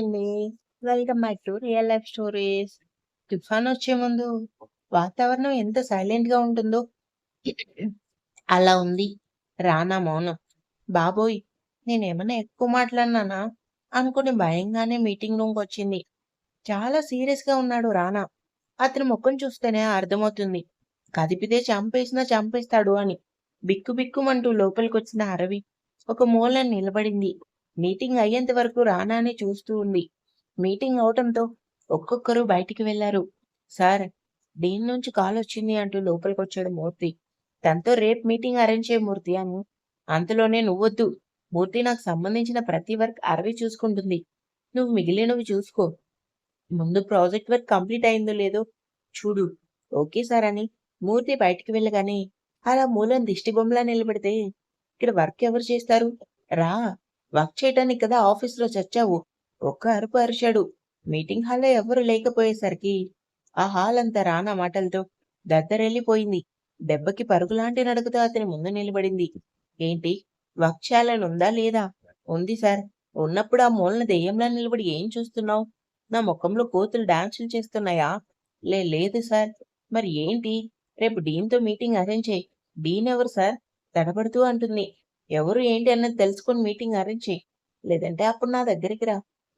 అండి. Welcome back to real life stories. తుఫాన్ వచ్చే ముందు వాతావరణం ఎంత సైలెంట్గా ఉంటుందో అలా ఉంది రానా మౌనం. బాబోయ్! నేనేమైనా ఎక్కువ మాట్లాడినానా? అనుకుని భయంగానే మీటింగ్ రూమ్‌కొచ్చింది. చాలా సీరియస్గా ఉన్నాడు రానా. అతని ముఖం చూస్తేనే అర్థమవుతుంది. కదిపితే చంపేసినా చంపేస్తాడు అని. బిక్కు బిక్కుమంటూ లోపలికొచ్చిన అరవి ఒక మూలన నిలబడింది. మీటింగ్ అయ్యేంత వరకు రానానే చూస్తూ ఉంది. మీటింగ్ అవటంతో ఒక్కొక్కరు బయటికి వెళ్ళారు. సార్ డీన్ నుంచి కాల్ వచ్చింది అంటూ లోపలికొచ్చాడు మూర్తి. తనతో రేపు మీటింగ్ అరేంజ్ చేయ మూర్తి అని. అంతలోనే నువ్వొద్దు. మూర్తి నాకు సంబంధించిన ప్రతి వర్క్ అరవి చూసుకుంటుంది. నువ్వు మిగిలినవి చూసుకో. ముందు ప్రాజెక్ట్ వర్క్ కంప్లీట్ అయిందో లేదో చూడు. ఓకే సార్ అని మూర్తి బయటికి వెళ్ళగానే అలా మూలన దిష్టిబొమ్మలా నిలబడితే ఇక్కడ వర్క్ ఎవరు చేస్తారు? రా వర్క్ చేయటానికి కదా ఆఫీస్‌లో చచ్చావు. ఒక్క అరుపు అరిచాడు. మీటింగ్ హాల్‌లో ఎవ్వరు లేకపోయేసరికి ఆ హాల్ అంతా రానా మాటలతో దద్దరెళ్ళిపోయింది దెబ్బకి పరుగులాంటి నడుకుతో అతని ముందు నిలబడింది. ఏంటి వర్క్ చేయాలనుందా లేదా? ఉంది సార్. ఉన్నప్పుడు ఆ మూలన దెయ్యంలా నిలబడి ఏం చూస్తున్నావు నా ముఖంలో కోతులు డాన్సులు చేస్తున్నాయా? లే లేదు సార్. మరి ఏంటి? రేపు డీన్‌తో మీటింగ్ అరేంజ్ చేయి డీన్ ఎవరు సార్? తడబడుతూ అంటుంది. ఎవరు ఏంటి అన్నది తెలుసుకొని మీటింగ్ అరేంజ్ చేయి లేదంటే అప్పుడు నా దగ్గరికి రా.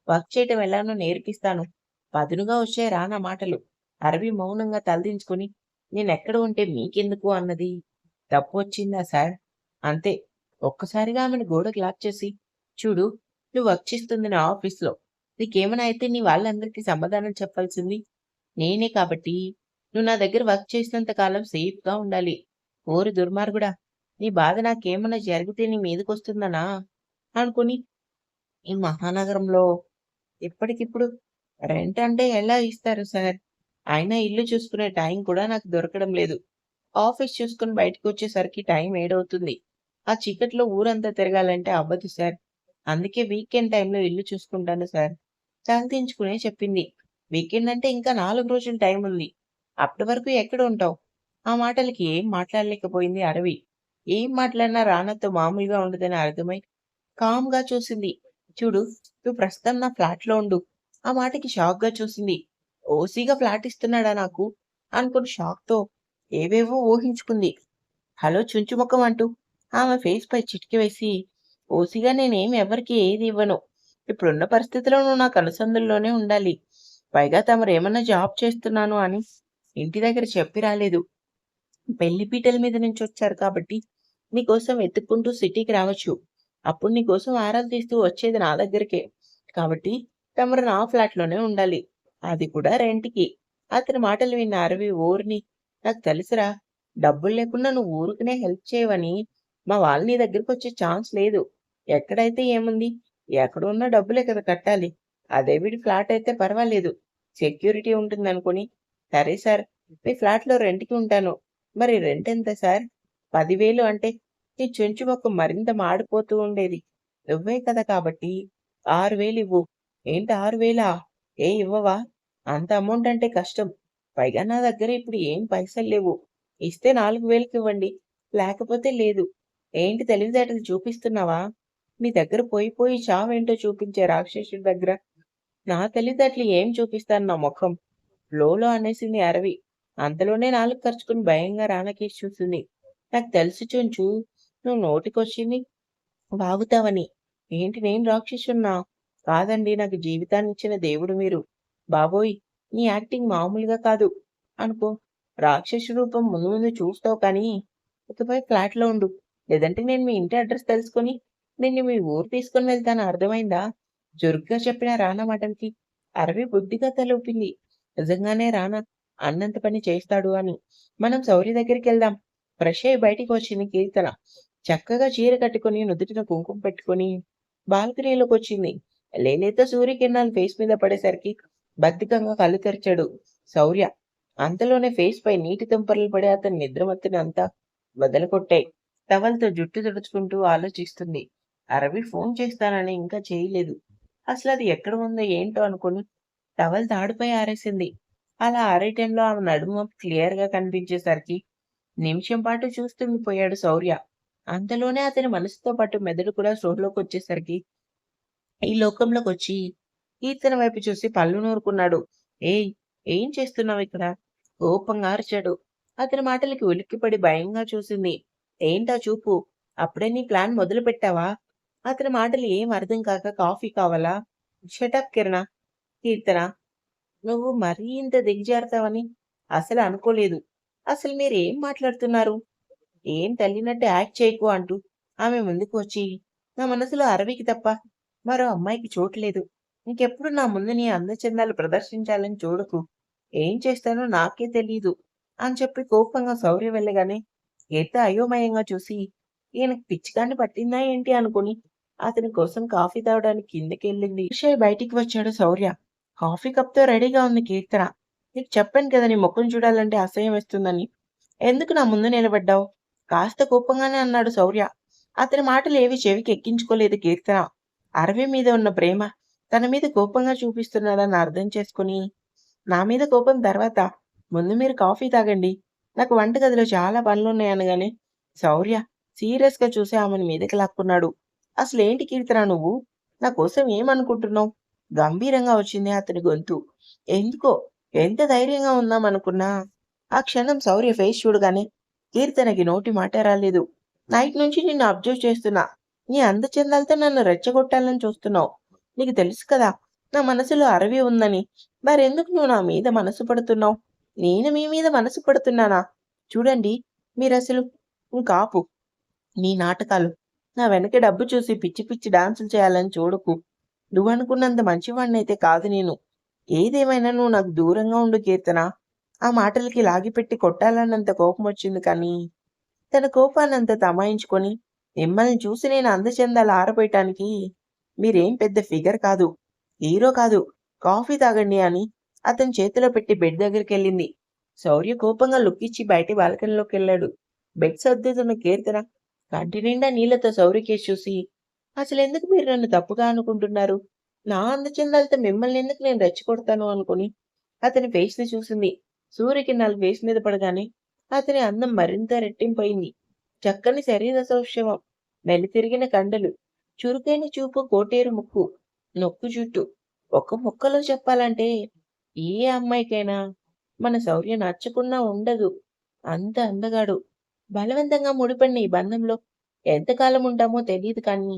వర్క్ చేయటం ఎలానో నేర్పిస్తాను. పదునుగా వచ్చాయి రానా మాటలు. అరవి మౌనంగా తలదించుకుని నేనెక్కడ ఉంటే మీకెందుకు అన్నది. తప్పు వచ్చిందా సార్? అంతే. ఒక్కసారిగా ఆమెను గోడకు లాక్ చేసి చూడు నువ్వు వర్క్ చేస్తుంది నా ఆఫీస్‌లో. నీకేమైనా అయితే నీ వాళ్ళందరికీ సమాధానం చెప్పాల్సింది నేనే కాబట్టి నువ్వు నా దగ్గర వర్క్ చేసినంత కాలం సేఫ్‌గా ఉండాలి. ఓరి దుర్మార్గుడా! నీ బాధ నాకేమన్నా జరిగితే నీ మీదకొస్తుందనా? అనుకుని ఈ మహానగరంలో ఇప్పటికిప్పుడు రెంట్ అంటే ఎలా ఇస్తారు సార్? అయినా ఇల్లు చూసుకునే టైం కూడా నాకు దొరకడం లేదు. ఆఫీస్ చూసుకొని బయటకొచ్చేసరికి టైం ఏడవుతుంది. ఆ చీకట్లో ఊరంతా తిరగాలంటే అవ్వదు సార్. అందుకే వీకెండ్ టైంలో ఇల్లు చూసుకుంటాను సార్. తలదించుకునే చెప్పింది. వీకెండ్ అంటే ఇంకా నాలుగు రోజుల టైం ఉంది. అప్పటి వరకు ఎక్కడ ఉంటావు ఆ మాటలకి ఏం మాట్లాడలేకపోయింది అరవి. ఏం మాట్లాడినా రానాతో మామూలుగా ఉండదని అర్థమై కామ్‌గా చూసింది. చూడు నువ్వు ప్రస్తుతం నా ఫ్లాట్‌లో ఉండు. ఆ మాటకి షాక్‌గా చూసింది. ఓసీగా ఫ్లాట్ ఇస్తున్నాడా నాకు? అనుకుని షాక్‌తో ఏవేవో ఊహించుకుంది. హలో చుంచు ముఖం అంటూ ఆమె ఫేస్‌పై చిటికి వేసి ఓసీగా నేనేం ఎవరికి ఏది ఇవ్వను. ఇప్పుడున్న పరిస్థితిలో నువ్వు నాకు అనుసంధానంలోనే ఉండాలి. పైగా తమరేమన్నా జాబ్ చేస్తున్నాను అని ఇంటి దగ్గర చెప్పి రాలేదు. పెళ్ళి పీటల మీద నుంచొచ్చారు కాబట్టి నీకోసం వెతుక్కుంటూ సిటీకి రావచ్చు. అప్పుడు నీకోసం ఆరాలు తీస్తూ వచ్చేది నా దగ్గరికే. కాబట్టి తమరు నా ఫ్లాట్‌లోనే ఉండాలి. అది కూడా రెంట్‌కి. అతని మాటలు విన్న అరవి ఊరిని నాకు తెలుసురా! డబ్బులు లేకుండా నువ్వు ఊరికనే హెల్ప్ చేయవని మా వాళ్ళ నీ దగ్గరకొచ్చే ఛాన్స్ లేదు. ఎక్కడైతే ఏముంది? ఎక్కడున్నా డబ్బులే కదా కట్టాలి. అదే వీడి ఫ్లాట్ అయితే పర్వాలేదు. సెక్యూరిటీ ఉంటుంది అనుకుని సరే సార్ మీ ఫ్లాట్‌లో రెంట్‌కి ఉంటాను. మరి రెంట్ ఎంత సార్? పదివేలు అంటే నీ చెంచు మొక్క మరింత మాడిపోతూ ఉండేది. నువ్వే కదా కాబట్టి ఆరు వేలు ఇవ్వు. ఏంటి ఆరు వేలా ఏ ఇవ్వవా? అంత అమౌంట్ అంటే కష్టం. పైగా నా దగ్గర ఇప్పుడు ఏం పైసలు లేవు. ఇస్తే 4,000కి ఇవ్వండి. లేకపోతే లేదు. ఏంటి తెలివితేటలు చూపిస్తున్నావా? నీ దగ్గర పోయి పోయి చావేంటో చూపించే రాక్షసుడి దగ్గర నా తెలివితేటలు ఏం చూపిస్తాను నా ముఖం. లోలో అనేసింది అరవి. అంతలోనే నాలుగు ఖర్చుకుని భయంగా రానాకేసి చూసింది. నాకు తెలుసు చుంచు నువ్వు నోటికొచ్చింది బాగుతావని ఏంటి నేను రాక్షసున్నా కాదండి నాకు జీవితాన్నిచ్చిన దేవుడు మీరు. బాబోయ్! నీ యాక్టింగ్ మామూలుగా కాదు. అనుకో రాక్షస రూపం ముందు ముందు చూస్తావు కానీ ఇకపై ఫ్లాట్‌లో ఉండు. లేదంటే నేను మీ ఇంటి అడ్రస్ తెలుసుకొని నిన్ను మీ ఊరు తీసుకొని వెళ్తాను అర్థమైందా? జురుగ్గా చెప్పిన రానా మాటలకి అరవి బుద్ధిగా తలూపింది నిజంగానే రానా అన్నంత పని చేస్తాడు అని. మనం శౌర్య దగ్గరికెళ్దాం. ఫ్రెష్ అయ్యి బయటికి వచ్చింది కీర్తన. చక్కగా చీర కట్టుకొని నుదుటిన కుంకుమ పెట్టుకొని బాల్కనీలోకొచ్చింది. లేలేత సూర్యకిరణాలు ఫేస్ మీద పడేసరికి బద్ధకంగా కళ్ళు తెరిచాడు శౌర్య. అంతలోనే ఫేస్ పై నీటి తుంపర్లు పడి అతని నిద్రమత్తుని అంతా వదలకొట్టాయి. టవల్‌తో జుట్టు తుడుచుకుంటూ ఆలోచిస్తుంది. అరవి ఫోన్ చేస్తానని ఇంకా చేయలేదు. అసలు అది ఎక్కడ ఉందో ఏంటో అనుకుని టవల్ తాడుపై ఆరేసింది. అలా ఆరే టైంలో ఆమె నడుము క్లియర్‌గా కనిపించేసరికి నిమిషం పాటు చూస్తుండిపోయాడు శౌర్య. అంతలోనే అతని మనసుతో పాటు మెదడు కూడా స్పృహలోకొచ్చేసరికి ఈ లోకంలోకి వచ్చి ఈతన వైపు చూసి పళ్ళు నూరుకున్నాడు. ఏయ్ ఏం చేస్తున్నావు ఇక్కడ? కోపంగా అరిచాడు. అతని మాటలకి ఉలిక్కిపడి భయంగా చూసింది. ఏంటా చూపు? అప్పుడే నీ ప్లాన్ మొదలు పెట్టావా అతని మాటలు ఏం అర్థం కాక కాఫీ కావాలా? షటప్ కిరణ కీర్తన నువ్వు మరీ ఇంత దిగజారుతావని అసలు అనుకోలేదు. అసలు మీరేం మాట్లాడుతున్నారు? ఏం తల్లినట్టు యాక్ట్ చేయకు అంటూ ఆమె ముందుకు వచ్చి నా మనసులో అరవికి తప్ప మరో అమ్మాయికి చోట్లేదు ఇంకెప్పుడు నా ముందు నీ అందచందాలు ప్రదర్శించాలని చూడకు. ఏం చేస్తానో నాకే తెలీదు అని చెప్పి కోపంగా శౌర్య వెళ్ళగానే గీత అయోమయంగా చూసి ఈయనకు పిచ్చికాన్ని పట్టిందా ఏంటి అనుకుని అతని కోసం కాఫీ తాగడానికి కిందకి వెళ్ళింది విషయ్ బయటికి వచ్చాడు శౌర్య కాఫీ కప్తో రెడీగా ఉంది కీర్తన. నీకు చెప్పాను కదా నీ ముఖం చూడాలంటే అసహ్యం వేస్తుందని. ఎందుకు నా ముందు నిలబడ్డావు? కాస్త కోపంగానే అన్నాడు శౌర్య. అతని మాటలు ఏవి చెవికి ఎక్కించుకోలేదు కీర్తన. అరవి మీద ఉన్న ప్రేమ తన మీద కోపంగా చూపిస్తున్నాడని అర్థం చేసుకుని నా మీద కోపం తర్వాత ముందు మీరు కాఫీ తాగండి. నాకు వంటగదిలో చాలా పనులున్నాయనగానే శౌర్య సీరియస్గా చూసి ఆమెను మీదకి లాక్కున్నాడు. అసలు ఏంటి కీర్తన నువ్వు? నా కోసం ఏమనుకుంటున్నావు? గంభీరంగా వచ్చింది అతని గొంతు. ఎందుకో? ఎంత ధైర్యంగా ఉందాం అనుకున్నా ఆ క్షణం శౌర్య ఫేస్ చూడగానే కీర్తనకి నోటి మాట రాలేదు. నైట్ నుంచి నిన్ను అబ్జర్వ్ చేస్తున్నా. నీ అందచందాలతో నన్ను రెచ్చగొట్టాలని చూస్తున్నావు. నీకు తెలుసు కదా నా మనసులో అరవి ఉందని. మరెందుకు నువ్వు నా మీద మనసు పడుతున్నావు? నేను మీ మీద మనసు పడుతున్నానా? చూడండి మీరు అసలు ఇంకాపు. నీ నాటకాలు. నా వెనక డబ్బు చూసి పిచ్చి పిచ్చి డాన్సులు చేయాలని చూడకు. నువ్వనుకున్నంత మంచివాణ్ణైతే కాదు నేను. ఏదేమైనా నువ్వు నాకు దూరంగా ఉండు కీర్తన. ఆ మాటలకి లాగిపెట్టి కొట్టాలన్నంత కోపం వచ్చింది కానీ తన కోపాన్నంత తమాయించుకొని మిమ్మల్ని చూసి నేను అందచందాలు ఆరబోయటానికి మీరేం పెద్ద ఫిగర్ కాదు హీరో కాదు కాఫీ తాగండి అని అతని చేతిలో పెట్టి బెడ్ దగ్గరికి వెళ్ళింది శౌర్య కోపంగా లుక్కిచ్చి బయటి బాల్కనీలోకి వెళ్ళాడు బెడ్ సర్దుతున్న కీర్తన కంటి నిండా నీళ్ళతో శౌర్యకేసి చూసి అసలు ఎందుకు మీరు నన్ను తప్పుగా అనుకుంటున్నారు? నా అందచందాలతో మిమ్మల్ని ఎందుకు నేను రెచ్చగొడతాను అనుకుని అతని ఫేస్ని చూసింది. సూర్యకిరణాలు ఫేస్ మీద పడగానే అతని అందం మరింత రెట్టింపయింది. చక్కని శరీర సౌష్యవం తిరిగిన కండలు చురుకైన చూపు కోటేరు ముక్కు నొక్కు జుట్టు. ఒక్క ముక్కలో చెప్పాలంటే ఏ అమ్మాయికైనా మన శౌర్య నచ్చకున్నా ఉండదు. అంత అందగాడు. బలవంతంగా ముడిపడిన ఈ బంధంలో ఎంతకాలం ఉంటామో తెలియదు కానీ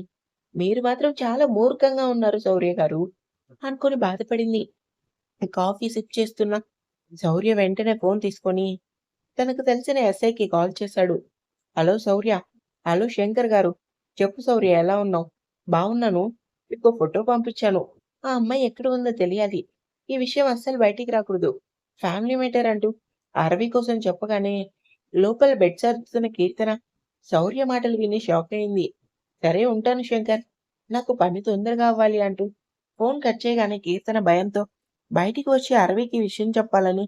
మీరు మాత్రం చాలా మూర్ఖంగా ఉన్నారు శౌర్య గారు అనుకుని బాధపడింది. కాఫీ సిప్ చేస్తున్న. శౌర్య వెంటనే ఫోన్ తీసుకొని తనకు తెలిసిన ఎస్ఐకి కాల్ చేశాడు. హలో శౌర్య. హలో శంకర్ గారు. చెప్పు శౌర్య ఎలా ఉన్నావు? బాగున్నాను మీకు ఫోటో పంపించాను. ఆ అమ్మాయి ఎక్కడ ఉందో తెలియాలి. ఈ విషయం అస్సలు బయటికి రాకూడదు. ఫ్యామిలీ మేటర్ అంటూ అరవి కోసం చెప్పగానే లోపల బెడ్ సర్దుతున్న కీర్తన శౌర్య మాటలు విని షాక్ అయింది. సరే ఉంటాను శంకర్. నాకు పని తొందరగా అవ్వాలి అంటూ ఫోన్ కట్ చేయగానే కీర్తన భయంతో బయటికి వచ్చి అరవికి విషయం చెప్పాలని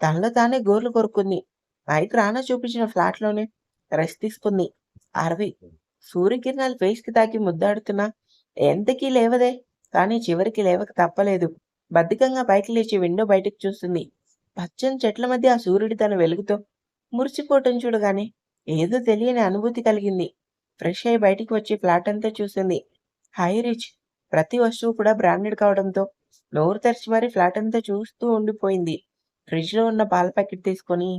తనలో తానే గోర్లు కొరుక్కుంది. బయట రానా చూపించిన ఫ్లాట్లోనే రెస్ట్ తీసుకుంది. అరవి సూర్యకిరణాలు ఫేస్కి తాకి ముద్దాడుతున్నా ఎంతకీ లేవదే? కానీ చివరికి లేవక తప్పలేదు. బద్ధకంగా పైకి లేచి విండో బయటకు చూస్తుంది. పచ్చని చెట్ల మధ్య ఆ సూర్యుడి తన వెలుగుతో మురిసిపోవటం చూడగానే ఏదో తెలియని అనుభూతి కలిగింది. ఫ్రెష్ అయి బయటికి వచ్చి ఫ్లాట్ అంతా చూసింది. High rich. ప్రతి వస్తువు కూడా బ్రాండెడ్ కావడంతో నోరు తెరిచి మరీ ఫ్లాట్ అంతా చూస్తూ ఉండిపోయింది. ఫ్రిడ్జ్లో ఉన్న పాల ప్యాకెట్ తీసుకొని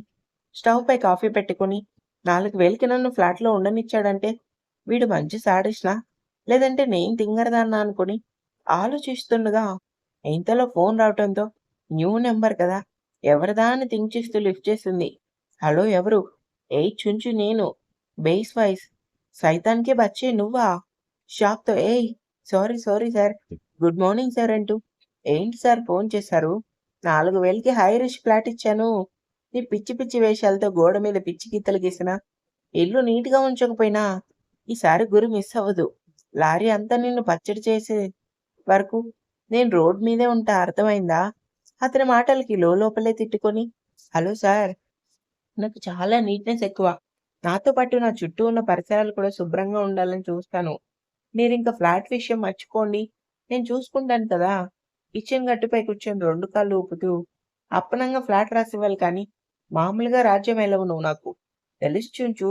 స్టవ్ పై కాఫీ పెట్టుకుని నాలుగు వేలకి నన్ను ఫ్లాట్లో ఉండనిచ్చాడంటే వీడు మంచి సాడిష్నా లేదంటే నేను తింగరదాన్నా అనుకుని ఆలోచిస్తుండగా ఇంతలో ఫోన్ రావటంతో న్యూ నెంబర్ కదా ఎవరిదా అని థింక్ చేస్తూ లిఫ్ట్ చేసింది. హలో ఎవరు? ఏ చుంచు నేను. బేస్ వైస్ సైతానికే బచ్చే నువ్వా? షాక్తో ఏయ్ sorry sorry sir. Good morning sir అంటూ. ఏంటి సార్ ఫోన్ చేశారు? నాలుగు వేలకి హై రిచ్ ఫ్లాట్ ఇచ్చాను. నీ పిచ్చి పిచ్చి వేషాలతో గోడ మీద పిచ్చి గీతలు గీసిన. ఇల్లు నీట్గా ఉంచకపోయినా ఈసారి గురి మిస్ అవ్వదు. లారీ అంతా నిన్ను పచ్చడి చేసే వరకు నేను రోడ్ మీదే ఉంటా అర్థమైందా? అతని మాటలకి లోపలే తిట్టుకొని హలో సార్ నాకు చాలా నీట్నెస్ ఎక్కువ. నాతో పాటు నా చుట్టూ ఉన్న పరిసరాలు కూడా శుభ్రంగా ఉండాలని చూస్తాను. మీరు ఇంకా ఫ్లాట్ విషయం మర్చిపోండి. నేను చూసుకుంటాను కదా. కిచెన్ గట్టుపై కూర్చొని రెండు కాళ్ళు ఊపుతూ అప్పనంగా ఫ్లాట్ రాసివ్వాలి కానీ మామూలుగా రాజ్యం వెళ్ళవు నువ్వు నాకు? తెలుసు చూంచు.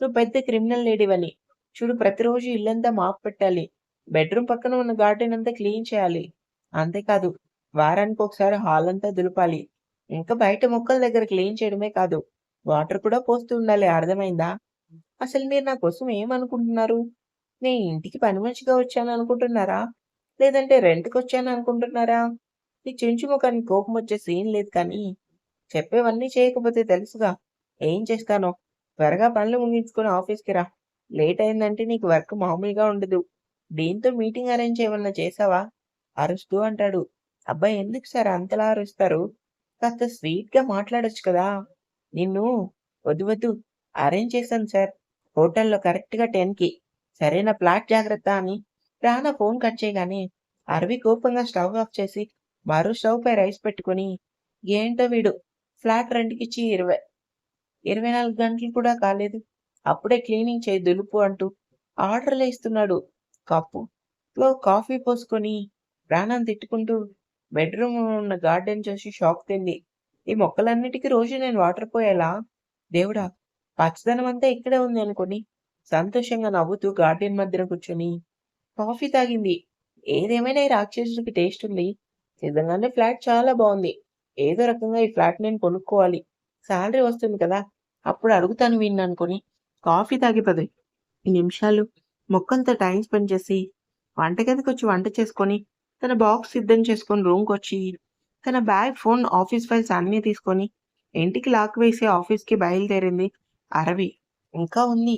నువ్వు పెద్ద క్రిమినల్ లేడీవని. చూడు ప్రతిరోజు ఇల్లంతా మాపు పెట్టాలి. బెడ్రూమ్ పక్కన ఉన్న గార్డెన్ అంతా క్లీన్ చేయాలి. అంతేకాదు వారానికి ఒకసారి హాల్ అంతా దులపాలి. ఇంకా బయట మొక్కల దగ్గర క్లీన్ చేయడమే కాదు. వాటర్ కూడా పోస్తూ ఉండాలి. అర్థమైందా? అసలు మీరు నా కోసం ఏమనుకుంటున్నారు? నేను ఇంటికి పని మనిషిగా వచ్చాను అనుకుంటున్నారా? లేదంటే రెంట్కి వచ్చాను అనుకుంటున్నారా? నీ చెంచు ముఖానికి కోపం వచ్చే సీన్ లేదు కానీ చెప్పేవన్నీ చేయకపోతే తెలుసుగా. ఏం చేస్తానో? త్వరగా పనులు ముగించుకొని ఆఫీస్కి రా. లేట్ అయిందంటే నీకు వర్క్ మామూలుగా ఉండదు. దీంతో మీటింగ్ అరేంజ్ ఏమన్నా చేసావా అరుస్తూ అంటాడు. అబ్బాయి ఎందుకు సార్ అంతలా అరుస్తారు? కాస్త స్వీట్గా మాట్లాడొచ్చు కదా? నిన్ను వద్దు వద్దు. అరేంజ్ చేశాను సార్ హోటల్లో కరెక్ట్గా టెన్కి. సరైన ఫ్లాట్ జాగ్రత్త అని రానా ఫోన్ కట్ చేయగానే అరవి కోపంగా స్టవ్ ఆఫ్ చేసి మరో స్టవ్ పై రైస్ పెట్టుకొని ఏంటో వీడు ఫ్లాట్ రెంట్కిచ్చి ఇరవై ఇరవై నాలుగు గంటలు కూడా కాలేదు. అప్పుడే క్లీనింగ్ చేయి దులుపు అంటూ ఆర్డర్లు ఇస్తున్నాడు. కప్పులో కాఫీ పోసుకొని ప్రాణం తిట్టుకుంటూ బెడ్రూమ్ ఉన్న గార్డెన్ చూసి షాక్ తింది. ఈ మొక్కలన్నిటికీ రోజు నేను వాటర్ పోయేలా? దేవుడా పచ్చదనం అంతా ఇక్కడే ఉంది అనుకుని సంతోషంగా నవ్వుతూ గార్డెన్ మధ్యన కూర్చొని కాఫీ తాగింది. ఏదేమైనా ఈ రాక్షసుడికి టేస్ట్ ఉంది. నిజంగానే ఫ్లాట్ చాలా బాగుంది. ఏదో రకంగా ఈ ఫ్లాట్ నేను కొనుక్కోవాలి. శాలరీ వస్తుంది కదా అప్పుడు అడుగుతాను వీడిని అనుకొని కాఫీ తాగి పది. నిమిషాలు మొక్కంతో టైం స్పెండ్ చేసి వంటగదికి వచ్చి వంట చేసుకొని తన బాక్స్ సిద్ధం చేసుకొని రూమ్కి వచ్చి తన బ్యాగ్ ఫోన్ ఆఫీస్ ఫైల్స్ అన్నీ తీసుకొని ఇంటికి లాక్ వేసి ఆఫీస్కి బయలుదేరింది అరవి. ఇంకా ఉంది.